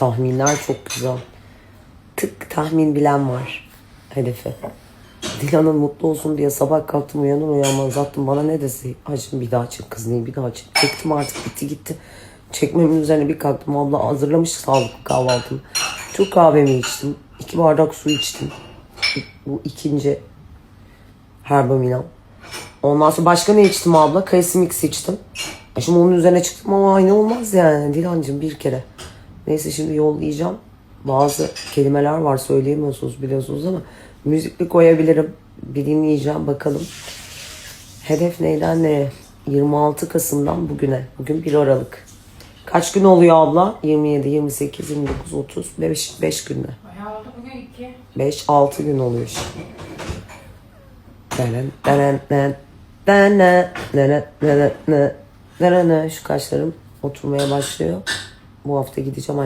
tahminler çok güzel. Tık tahmin bilen var hedefe. Dilan'ın mutlu olsun diye sabah kalktım uyanır uyanmaz attım bana ne dese. Hacım bir daha çek kız neyi bir daha çek. Çektim artık bitti gitti. Çekmemin üzerine bir kalktım abla hazırlamış sağlıklı kahvaltımı. Türk kahvemi içtim. iki bardak su içtim. Bu ikinci Herbamina. Ondan sonra başka ne içtim abla? Kayısı mix içtim. E Şimdi onun üzerine çıktım ama aynı olmaz yani Dilancığım bir kere. Neyse şimdi yollayacağım. Bazı kelimeler var söyleyemiyorsunuz biliyorsunuz ama müzikli koyabilirim. Bir dinleyeceğim bakalım. Hedef neyden neye? 26 Kasım'dan bugüne. Bugün 1 Aralık. Kaç gün oluyor abla? 27, 28, 29, 30, 5, 5 günde. Bayağı oldu bugün iki. 5-6 gün oluyor işte. Denen, denen, denen, denen, denen, denen, denen. Şu kaşlarım oturmaya başlıyor. Bu hafta gideceğim